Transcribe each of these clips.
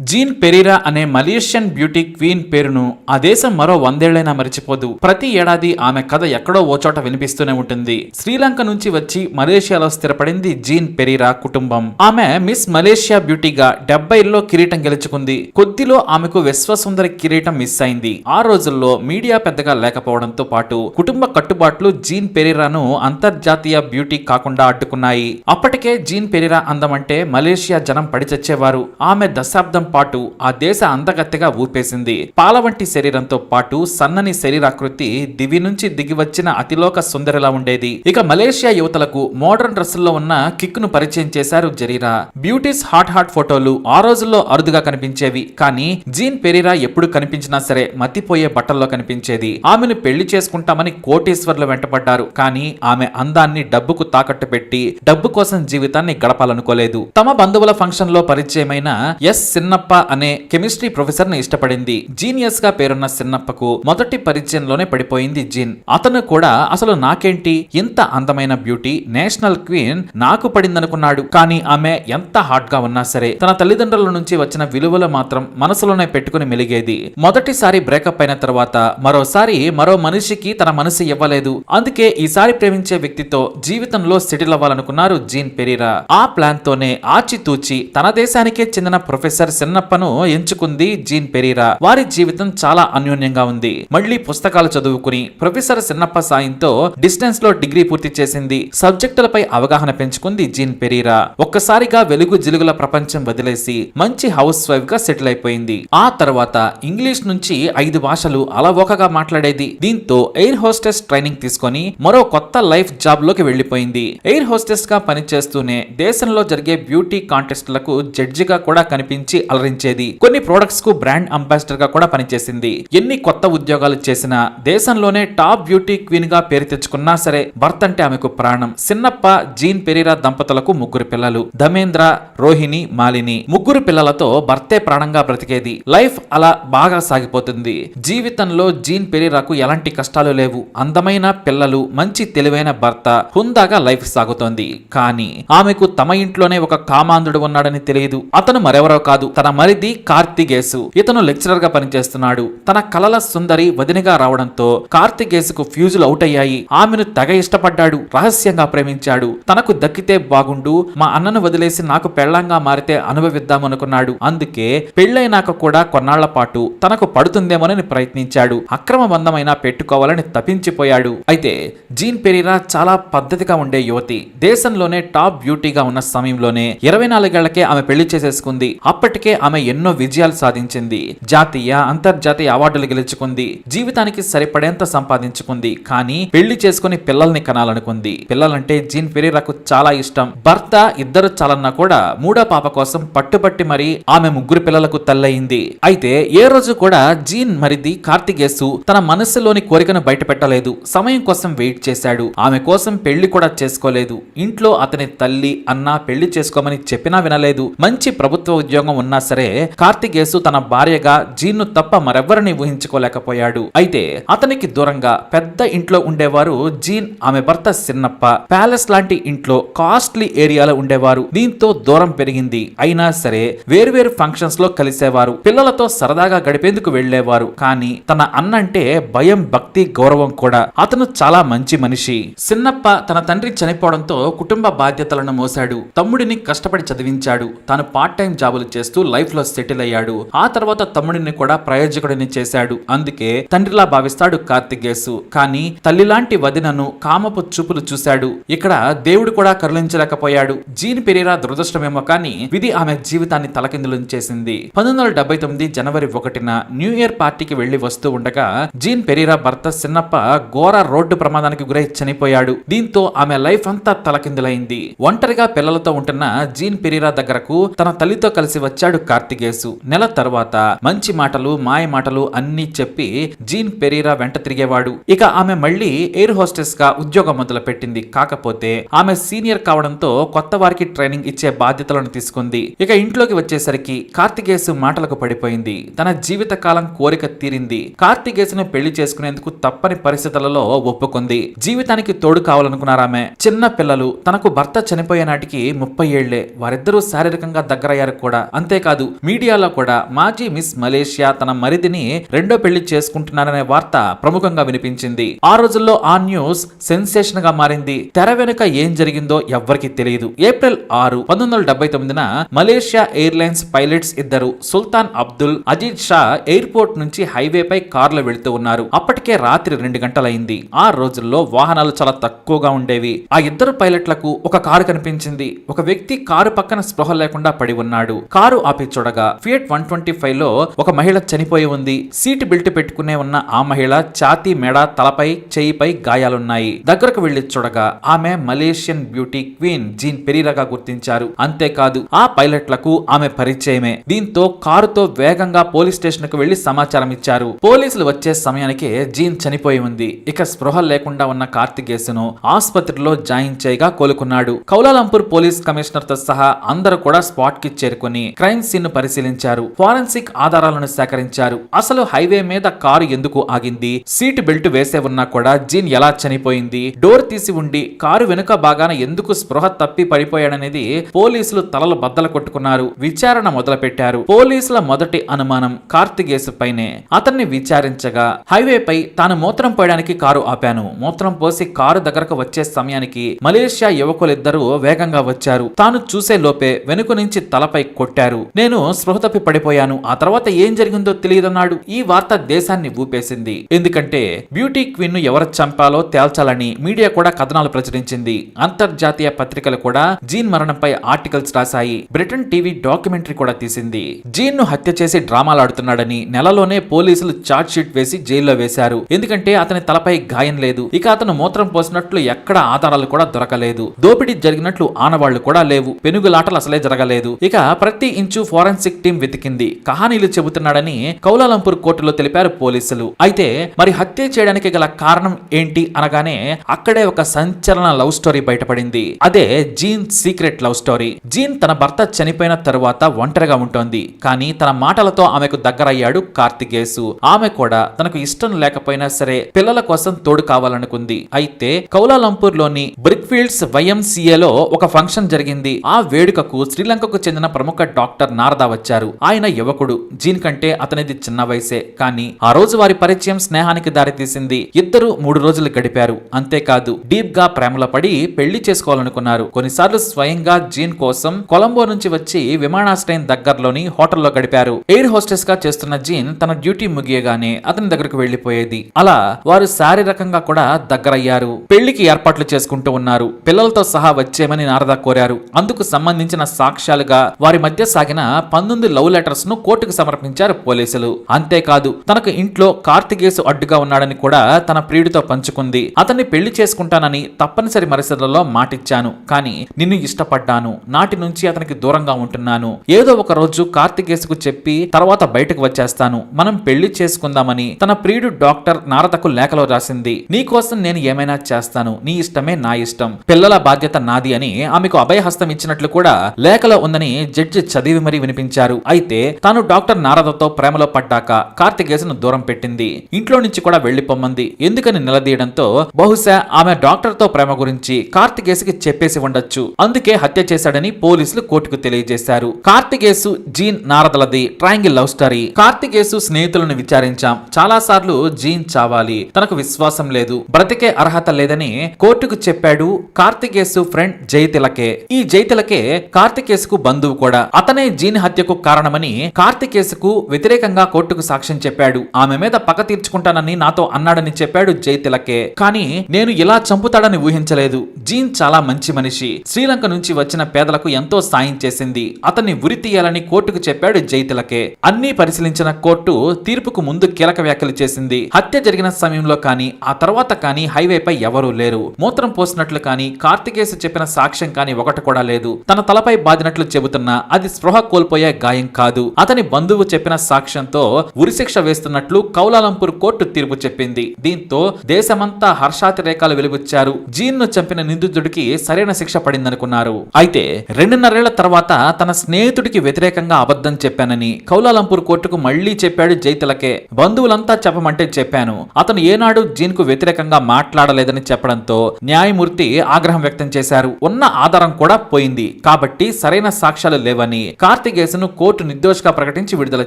Gene Perera అనే Malaysian beauty queen పేరును ఆ దేశం మరో వందేళ్ళైనా మరిచిపోదు. ప్రతి ఏడాది ఆమె కథ ఎక్కడో ఓ చోట వినిపిస్తూనే ఉంటుంది. శ్రీలంక నుంచి వచ్చి మలేషియాలో స్థిరపడింది జీన్ పెరీరా కుటుంబం. ఆమె మిస్ మలేషియా బ్యూటీగా డెబ్బైల్లో కిరీటం గెలుచుకుంది. కొద్దిలో ఆమెకు విశ్వసుందరి కిరీటం మిస్ అయింది. ఆ రోజుల్లో మీడియా పెద్దగా లేకపోవడంతో పాటు కుటుంబ కట్టుబాట్లు జీన్ పెరీరాను అంతర్జాతీయ బ్యూటీ కాకుండా అడ్డుకున్నాయి. అప్పటికే జీన్ పెరీరా అందమంటే మలేషియా జనం పడిచచ్చేవారు. ఆమె దశాబ్దం పాటు ఆ దేశ అందగత్తెగా ఊపేసింది. పాల వంటి శరీరంతో పాటు సన్నని శరీరాకృతి దివి నుంచి దిగి వచ్చిన అతిలోక సుందరిలా ఉండేది. ఇక మలేషియా యువతలకు మోడర్న్ డ్రెస్సుల్లో ఉన్న కిక్ను పరిచయం చేశారు జరీరా. బ్యూటీస్ హాట్ హాట్ ఫోటోలు ఆ రోజుల్లో అరుదుగా కనిపించేవి. కానీ జీన్ పెరీరా ఎప్పుడు కనిపించినా సరే మతిపోయే బట్టల్లో కనిపించేది. ఆమెను పెళ్ళి చేసుకుంటామని కోటీశ్వర్లు వెంటపడ్డారు. కానీ ఆమె అందాన్ని డబ్బుకు తాకట్టు పెట్టి డబ్బు కోసం జీవితాన్ని గడపాలనుకోలేదు. తమ బంధువుల ఫంక్షన్లో పరిచయమైన ఎస్ సిన్న సిన్నప్ప అనే కెమిస్ట్రీ ప్రొఫెసర్ని ఇష్టపడింది. జీనియస్గా పేరున్న సిన్నప్పకు మొదటి పరిచయంలోనే పడిపోయింది జిన్. అతను కూడా అసలు నాకేంటి? ఇంత అందమైన బ్యూటీ నేషనల్ క్వీన్ నాకు పడిందనుకున్నాడు. కానీ ఆమె ఎంత హాట్గా ఉన్నా సరే తన తల్లిదండ్రుల నుంచి వచ్చిన విలువలు మాత్రం మనసులోనే పెట్టుకుని మెలిగేది. మొదటిసారి బ్రేకప్ అయిన తర్వాత మరోసారి మరో మనిషికి తన మనసు ఇవ్వలేదు. అందుకే ఈసారి ప్రేమించే వ్యక్తితో జీవితంలో సెటిల్ అవ్వాలనుకున్నారు జీన్ పెరీరా. ఆ ప్లాన్ తోనే ఆచితూచి తన దేశానికే చెందిన ప్రొఫెసర్ సిన్నప్పను ఎంచుకుంది జీన్ పెరీరా. వారి జీవితం చాలా అన్యోన్యంగా ఉంది. మళ్ళీ పుస్తకాలు చదువుకుని ప్రొఫెసర్ చిన్నప్ప సాయంతో డిస్టెన్స్లో డిగ్రీ పూర్తి చేసింది. సబ్జెక్టులపై అవగాహన పెంచుకుంది జీన్ పెరీరా. ఒక్కసారిగా వెలుగు జిలుగుల ప్రపంచం వదిలేసి మంచి హౌస్ వైఫ్గా సెటిల్ అయిపోయింది. ఆ తర్వాత ఇంగ్లీష్ నుంచి ఐదు భాషలు అలవోకగా మాట్లాడేది. దీంతో ఎయిర్ హోస్టెస్ ట్రైనింగ్ తీసుకొని మరో కొత్త లైఫ్ జాబ్లోకి వెళ్ళిపోయింది ఎయిర్ హోస్టెస్గా పనిచేస్తూనే దేశంలో జరిగే బ్యూటీ కాంటెస్ట్లకు జడ్జిగా కూడా కనిపించి అలరించేది. కొన్ని ప్రొడక్ట్స్కు బ్రాండ్ అంబాసిడర్గా కూడా పనిచేసింది. ఎన్ని కొత్త ఉద్యోగాలు చేసినా దేశంలోనే టాప్ బ్యూటీ క్వీన్గా పేరు తెచ్చుకున్నా సరే భర్త అంటే ఆమెకు ప్రాణం. సిన్నప్ప జీన్ పెరీరా దంపతులకు ముగ్గురు పిల్లలు. ధమేంద్ర రోహిణి మాలిని ముగ్గురు పిల్లలతో భర్తే ప్రాణంగా బ్రతికేది. లైఫ్ అలా బాగా సాగిపోతుంది. జీవితంలో జీన్ పెరీరాకు ఎలాంటి కష్టాలు లేవు. అందమైన పిల్లలు మంచి తెలివైన భర్త హుందాగా లైఫ్ సాగుతోంది. కానీ ఆమెకు తమ ఇంట్లోనే ఒక కామాంధుడు ఉన్నాడని తెలియదు. అతను మరెవరో కాదు. తన మరిది కార్తిగేసు ఇతను లెక్చరర్గా పనిచేస్తున్నాడు. తన కలల సుందరి వదినగా రావడంతో కార్తిగేసుకు ఫ్యూజులు అవుట్ అయ్యాయి ఆమెను తెగ ఇష్టపడ్డాడు. రహస్యంగా ప్రేమించాడు. తనకు దక్కితే బాగుండు. మా అన్నను వదిలేసి నాకు పెళ్ళంగా మారితే అనుభవిద్దాం అనుకున్నాడు. అందుకే పెళ్ళైనాక కూడా కొన్నాళ్ళ పాటు తనకు పడుతుందేమోనని ప్రయత్నించాడు. అక్రమ బంధమైనా పెట్టుకోవాలని తప్పించిపోయాడు అయితే జీన్ పెరీరా చాలా పద్ధతిగా ఉండే యువతి. దేశంలోనే టాప్ బ్యూటీగా ఉన్న సమయంలోనే ఇరవై నాలుగేళ్ళకే ఆమె పెళ్ళి చేసేసుకుంది. అప్పటికే ఆమె ఎన్నో విజయాలు సాధించింది. జాతీయ అంతర్జాతీయ అవార్డులు గెలుచుకుంది. జీవితానికి సరిపడేంత సంపాదించుకుంది. కానీ పెళ్ళి చేసుకుని పిల్లల్ని కనాలనుకుంది. పిల్లలంటే జీన్ పెరీరాకు చాలా ఇష్టం. భర్త ఇద్దరు చాలన్నా కూడా మూడో పాప కోసం పట్టుబట్టి మరి ఆమె ముగ్గురు పిల్లలకు తల్లయింది. అయితే ఏ రోజు కూడా జీన్ మరిది కార్తికేసు తన మనస్సులోని కోరికను బయట పెట్టలేదు సమయం కోసం వెయిట్ చేశాడు. ఆమె కోసం పెళ్ళి కూడా చేసుకోలేదు. ఇంట్లో అతని తల్లి అన్న పెళ్ళి చేసుకోమని చెప్పినా వినలేదు. మంచి ప్రభుత్వ ఉద్యోగం ఉన్నా సరే కార్తికేసు తన భార్యగా జీన్ను తప్ప మరెవ్వరిని ఊహించుకోలేకపోయాడు. అయితే అతనికి దూరంగా పెద్ద ఇంట్లో ఉండేవారు జీన్ ఆమె భర్త సిన్నప్ప. ప్యాలెస్ లాంటి ఇంట్లో కాస్ట్లీ ఏరియాలో ఉండేవారు. దీంతో దూరం పెరిగింది. అయినా సరే వేర్వేరు ఫంక్షన్స్లో కలిసేవారు. పిల్లలతో సరదాగా గడిపేందుకు వెళ్ళేవారు కానీ తన అన్నంటే భయం భక్తి గౌరవం కూడా. అతను చాలా మంచి మనిషి. సిన్నప్ప తన తండ్రి చనిపోవడంతో కుటుంబ బాధ్యతలను మోసాడు తమ్ముడిని కష్టపడి చదివించాడు. తాను పార్ట్ టైం జాబులు చేస్తూ లైఫ్లో సెటిల్ అయ్యాడు. ఆ తర్వాత తమ్ముడిని కూడా ప్రయోజకుడిని చేశాడు. అందుకే తండ్రిలా భావిస్తాడు కార్తికేసు కానీ తల్లిలాంటి వదినను కామపు చూపులు చూశాడు. ఇక్కడ దేవుడు కూడా కరుణించలేకపోయాడు. జీన్ పెరీరా దురదృష్టమేమో కానీ విధి ఆమె జీవితాన్ని తలకిందులు చేసింది. పంతొమ్మిది వందల డెబ్బై తొమ్మిది జనవరి ఒకటిన న్యూ ఇయర్ పార్టీకి వెళ్ళి వస్తూ ఉండగా జీన్ పెరీరా భర్త సిన్నప్ప ఘోర రోడ్డు ప్రమాదానికి గురై చనిపోయాడు. దీంతో ఆమె లైఫ్ అంతా తలకిందులైంది. ఒంటరిగా పిల్లలతో ఉంటున్న జీన్ పెరీరా దగ్గరకు తన తల్లితో కలిసి వచ్చాడు కార్తికేసు. నెల తర్వాత మంచి మాటలు మాయ మాటలు అన్ని చెప్పి జీన్ పెరీరా వెంట తిరిగేవాడు. ఇక ఆమె మళ్ళీ ఎయిర్ హోస్టెస్గా ఉద్యోగం మొదలు పెట్టింది కాకపోతే ఆమె సీనియర్ కావడంతో కొత్త వారికి ట్రైనింగ్ ఇచ్చే బాధ్యతలను తీసుకుంది. ఇక ఇంట్లోకి వచ్చేసరికి కార్తికేసు మాటలకు పడిపోయింది. తన జీవిత కాలం కోరిక తీరింది. కార్తికేసును పెళ్ళి చేసుకునేందుకు తప్పని పరిస్థితులలో ఒప్పుకుంది. జీవితానికి తోడు కావాలనుకున్నారామె చిన్న పిల్లలు తనకు భర్త చనిపోయే నాటికి ముప్పై ఏళ్ళే. వారిద్దరూ శారీరకంగా దగ్గరయ్యారు కూడా. అంతే అంతేకాదు మీడియాలో కూడా మాజీ మిస్ మలేషియా తన మరిదిని రెండో పెళ్ళి చేసుకుంటున్నారనే వార్త ప్రముఖంగా వినిపించింది. ఆ రోజుల్లో ఆ న్యూస్ సెన్సేషన్గా మారింది. తెర వెనుక ఏం జరిగిందో ఎవ్వరికి తెలియదు. ఏప్రిల్ ఆరు పంతొమ్మిది వందల డెబ్బై తొమ్మిదిన మలేషియా ఎయిర్లైన్స్ పైలట్స్ ఇద్దరు Sultan Abdul Aziz Shah airport నుంచి హైవే పై కార్లో వెళుతూ ఉన్నారు. అప్పటికే రాత్రి రెండు గంటలైంది. ఆ రోజుల్లో వాహనాలు చాలా తక్కువగా ఉండేవి. ఆ ఇద్దరు పైలట్లకు ఒక కారు కనిపించింది. ఒక వ్యక్తి కారు పక్కన స్పృహ లేకుండా పడి ఉన్నాడు. కారు ఆపి చూడగా ఫియట్ వన్ ట్వంటీ ఫైవ్లో ఒక మహిళ చనిపోయి ఉంది. సీట్ బెల్ట్ పెట్టుకునే ఉన్న ఆ మహిళ ఛాతీ మెడ తలపై చేయిపై గాయాలున్నాయి. దగ్గరకు వెళ్ళి చూడగా ఆమె మలేషియన్ బ్యూటీ క్వీన్ జీన్ పెరీరాగా గుర్తించారు. అంతేకాదు ఆ పైలట్లకు ఆమె పరిచయమే. దీంతో కారుతో వేగంగా పోలీస్ స్టేషన్కు వెళ్ళి సమాచారం ఇచ్చారు. పోలీసులు వచ్చే సమయానికే జీన్ చనిపోయి ఉంది. ఇక స్పృహ లేకుండా ఉన్న కార్తికేసును ఆసుపత్రిలో జాయిన్ చేయగా కోలుకున్నాడు. కౌలాలంపూర్ పోలీస్ కమిషనర్తో సహా అందరూ కూడా స్పాట్కి చేరుకుని క్రైమ్ సీన్ను పరిశీలించారు. ఫారెన్సిక్ ఆధారాలను సేకరించారు. అసలు హైవే మీద కారు ఎందుకు ఆగింది? సీట్ బెల్ట్ వేసే ఉన్నా కూడా జీన్ ఎలా చనిపోయింది? డోర్ తీసి ఉండి కారు వెనుక బాగాన ఎందుకు స్పృహ తప్పి పడిపోయాడనేది పోలీసులు తలలు బద్దలు కొట్టుకున్నారు. విచారణ మొదలుపెట్టారు. పోలీసుల మొదటి అనుమానం కార్తికేసు పైనే. అతన్ని విచారించగా హైవేపై తాను మూత్రం పోయడానికి కారు ఆపాను. మూత్రం పోసి కారు దగ్గరకు వచ్చే సమయానికి మలేషియా యువకులిద్దరూ వేగంగా వచ్చారు. తాను చూసే లోపే వెనుక నుంచి తలపై కొట్టారు. నేను స్పృహ తప్పి పడిపోయాను. ఆ తర్వాత ఏం జరిగిందో తెలియదన్నాడు. ఈ వార్త దేశాన్ని ఊపేసింది. ఎందుకంటే బ్యూటీ క్వీన్ను ఎవరు చంపాలో తేల్చాలని మీడియా కూడా కథనాలు ప్రచురించింది. అంతర్జాతీయ పత్రికలు కూడా జీన్ మరణంపై ఆర్టికల్స్ రాశాయి. బ్రిటన్ టీవీ డాక్యుమెంటరీ కూడా తీసింది. జీన్ను హత్య చేసి డ్రామాలాడుతున్నాడని నెలలోనే పోలీసులు చార్జ్ షీట్ వేసి జైల్లో వేశారు. ఎందుకంటే అతని తలపై గాయం లేదు. ఇక అతను మూత్రం పోసినట్లు ఎక్కడ ఆధారాలు కూడా దొరకలేదు. దోపిడీ జరిగినట్లు ఆనవాళ్ళు కూడా లేవు. పెనుగులాటలు అసలే జరగలేదు. ఇక ప్రతి ఇంచు ఫోరెన్సిక్ టీం వెతికింది. కహానీలు చెబుతున్నాడని కౌలాలంపూర్ కోర్టులో తెలిపారు పోలీసులు. అయితే మరి హత్య చేయడానికి గల కారణం ఏంటి అనగానే అక్కడే ఒక సంచలన లవ్ స్టోరీ బయటపడింది. అదే Jean secret love story. Jean తన భర్త చనిపోయిన తరువాత ఒంటరిగా ఉంటోంది. కానీ తన మాటలతో ఆమెకు దగ్గరయ్యాడు కార్తికేసు. ఆమె కూడా తనకు ఇష్టం లేకపోయినా సరే పిల్లల కోసం తోడు కావాలనుకుంది. అయితే కౌలాలంపూర్లోని బ్రిక్ఫీల్డ్స్ వైఎంసీఏలో ఒక ఫంక్షన్ జరిగింది. ఆ వేడుకకు శ్రీలంకకు చెందిన ప్రముఖ డాక్టర్ నారదా వచ్చారు. ఆయన యువకుడు. జీన్ కంటే అతనిది చిన్న వయసే. కానీ ఆ రోజు వారి పరిచయం స్నేహానికి దారితీసింది. ఇద్దరు మూడు రోజులు గడిపారు. అంతేకాదు డీప్గా ప్రేమలో పడి పెళ్ళి చేసుకోవాలనుకున్నారు. కొన్నిసార్లు స్వయంగా జీన్ కోసం కొలంబో నుంచి వచ్చి విమానాశ్రయం దగ్గరలోని హోటల్లో గడిపారు. ఎయిర్ హోస్టెస్గా చేస్తున్న జీన్ తన డ్యూటీ ముగియగానే అతని దగ్గరకు వెళ్ళిపోయేది అలా వారు శారీరకంగా కూడా దగ్గరయ్యారు. పెళ్ళికి ఏర్పాట్లు చేసుకుంటూ ఉన్నారు. పిల్లలతో సహా వచ్చేమని నారద కోరారు. అందుకు సంబంధించిన సాక్ష్యాలుగా వారి మధ్య సాగిన పంతొమ్మిది లవ్ లెటర్స్ను కోర్టుకు సమర్పించారు పోలీసులు. అంతేకాదు తనకు ఇంట్లో కార్తికేసు అడ్డుగా ఉన్నాడని కూడా తన ప్రియుడితో పంచుకుంది. అతన్ని పెళ్ళి చేసుకుంటానని తప్పనిసరి పరిస్థితులలో మాటిచ్చాను. కానీ నిన్ను ఇష్టపడ్డాను. నాటి నుంచి అతనికి దూరంగా ఉంటున్నాను. ఏదో ఒక రోజు కార్తికేసుకు చెప్పి తర్వాత బయటకు వచ్చేస్తాను. మనం పెళ్ళి చేసుకుందామని తన ప్రియుడు డాక్టర్ నారదకు లేఖలో రాసింది. నీకోసం నేను ఏమైనా చేస్తాను. నీ ఇష్టమే నా ఇష్టం. పిల్లల బాధ్యత నాది అని ఆమెకు అభయహస్తం ఇచ్చినట్లు కూడా లేఖలో ఉందని జడ్జి చదివి మరీ వినిపించారు. అయితే తాను డాక్టర్ నారదతో ప్రేమలో పడ్డాక కార్తికేయను దూరం పెట్టింది. ఇంట్లో నుంచి కూడా వెళ్ళిపోమ్మంది ఎందుకని నిలదీయడంతో బహుశా ఆమె డాక్టర్తో ప్రేమ గురించి కార్తికేసుకి చెప్పేసి ఉండొచ్చు. అందుకే హత్య చేశాడని పోలీసులు కోర్టుకు తెలియజేశారు. కార్తికేసు జీన్ నారదలది ట్రయాంగిల్ లవ్ స్టోరీ. కార్తికేసు స్నేహితులను విచారించాం. చాలా సార్లు జీన్ చావాలి. తనకు విశ్వాసం లేదు. బ్రతికే అర్హత లేదని కోర్టుకు చెప్పాడు కార్తికేసు ఫ్రెండ్ జైతిలకే. ఈ జైతిలకే కార్తికేసుకు బంధువు కూడా. అతనే జీన్ హత్యకు కారణమని కార్తికేసుకు వ్యతిరేకంగా కోర్టుకు సాక్ష్యం చెప్పాడు. ఆమె మీద పగ తీర్చుకుంటానని నాతో అన్నాడని చెప్పాడు జైతిలకే. కానీ నేను ఇలా చంపుతాడని ఊహించలేదు. జీన్ చాలా మంచి మనిషి. శ్రీలంక నుంచి వచ్చిన పేదలకు ఎంతో సాయం చేసింది. అతన్ని ఉరి తీయాలని కోర్టుకు చెప్పాడు జైతిలకే. అన్ని పరిశీలించిన కోర్టు తీర్పుకు ముందు కీలక వ్యాఖ్యలు చేసింది. హత్య జరిగిన సమయంలో కానీ ఆ తర్వాత కానీ హైవేపై ఎవరూ లేరు. మూత్రం పోసినట్లు కానీ కార్తికేసు చెప్పిన సాక్ష్యం కానీ ఒకటి కూడా లేదు. తన తలపై బాదినట్లు చెబుతున్నా అది స్పృహ కోల్పోయే గాయం కాదు. అతని బంధువు చెప్పిన సాక్ష్యంతో ఉరిశిక్ష వేస్తున్నట్లు కౌలాలంపూర్ కోర్టు తీర్పు చెప్పింది. దీంతో దేశమంతా హర్షాతిరేకాలు వెలుగుచ్చారు జీన్ను చంపిన నిందితుడికి సరైన శిక్ష పడిందనుకున్నారు. అయితే రెండున్నరేళ్ళ తర్వాత తన స్నేహితుడికి వ్యతిరేకంగా అబద్ధం చెప్పానని కౌలాలంపూర్ కోర్టుకు మళ్ళీ చెప్పాడు జైతలకే. బంధువులంతా చెప్పమంటే చెప్పాను. అతను ఏనాడు జీన్కు వ్యతిరేకంగా మాట్లాడలేదని చెప్పడంతో న్యాయమూర్తి ఆగ్రహం వ్యక్తం చేశారు. ఉన్న ఆధారం కూడా పోయింది. కాబట్టి సరైన సాక్ష్యాలు లేవని కార్తికేసును కోర్టు నిర్దోషిగా ప్రకటించి విడుదల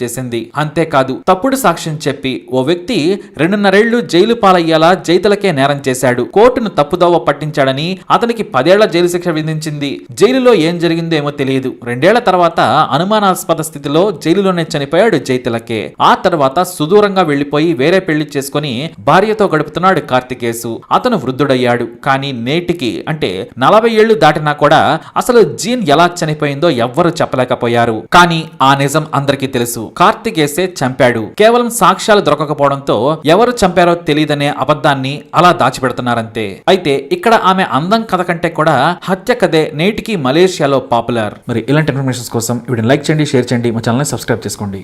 చేసింది. అంతేకాదు తప్పుడు సాక్ష్యం చెప్పి ఓ వ్యక్తి రెండున్నరేళ్ళు జైలు పాలయ్యేలా జైతులకే నేరం చేశాడు. కోర్టును తప్పుదోవ పట్టించాడని అతనికి పదేళ్ళ జైలు శిక్ష విధించింది. జైలులో ఏం జరిగిందో ఏమో తెలియదు. రెండేళ్ళ తర్వాత అనుమానాస్పద స్థితిలో జైలులోనే చనిపోయాడు జైతులకే. ఆ తర్వాత సుదూరంగా వెళ్ళిపోయి వేరే పెళ్ళి చేసుకుని భార్యతో గడుపుతున్నాడు కార్తికేసు అతను వృద్ధుడయ్యాడు. కానీ నేటికి అంటే నలభై ఏళ్ళు దాటినా కూడా అసలు జీన్ ఎలా చనిపోయిందో ఎవ్వరూ చెప్పలేకపోయారు. కానీ ఆ నిజం అందరికీ తెలుసు. కార్తికేసే చంపాడు. కేవలం సాక్ష్యాలు దొరకకపోవడంతో ఎవరు చంపారో తెలియదనే అబద్ధాన్ని అలా దాచిపెడుతున్నారంతే. అయితే ఇక్కడ ఆమె అందం కథ కంటే కూడా హత్య కథే నేటికి మలేషియాలో పాపులర్. మరి ఇలాంటి ఇన్ఫర్మేషన్స్ కోసం వీడిని లైక్ చేయండి షేర్ చేయండి మా ఛానల్ని సబ్స్క్రైబ్ చేసుకోండి.